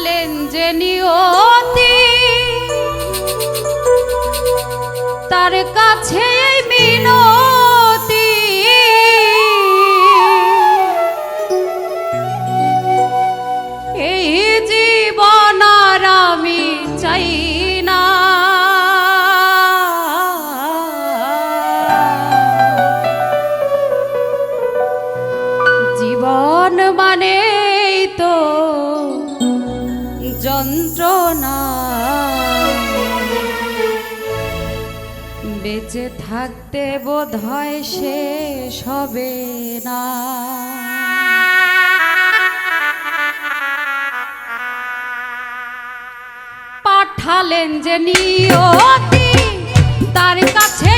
বলেন যে নিয়তি তার কাছে যন্ত্রণা। বেঁচে থাকতে বোধ হয় শেষ সবে না। পাঠালেন যে নিয়তি তার কাছে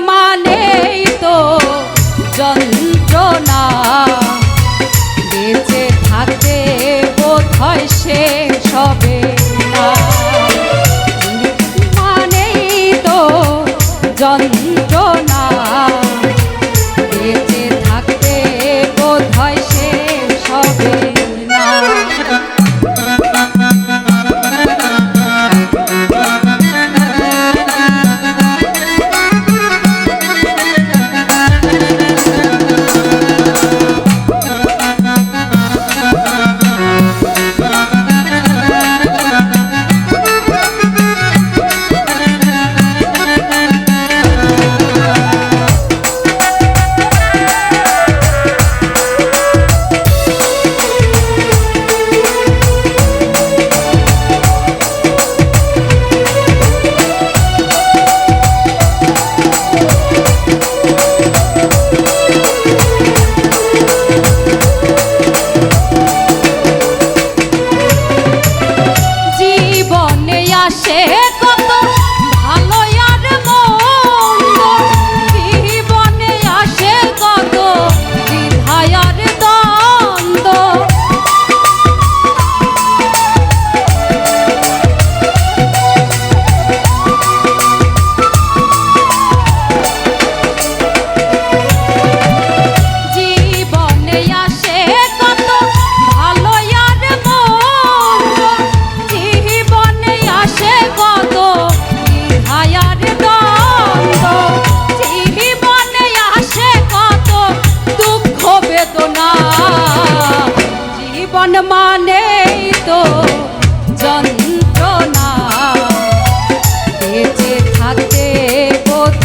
মানেই তো যন্ত্রণা। বেঁচে থাকতে বোধ হয় সে সবে মানেই তো যন্ত্রণা।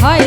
হয়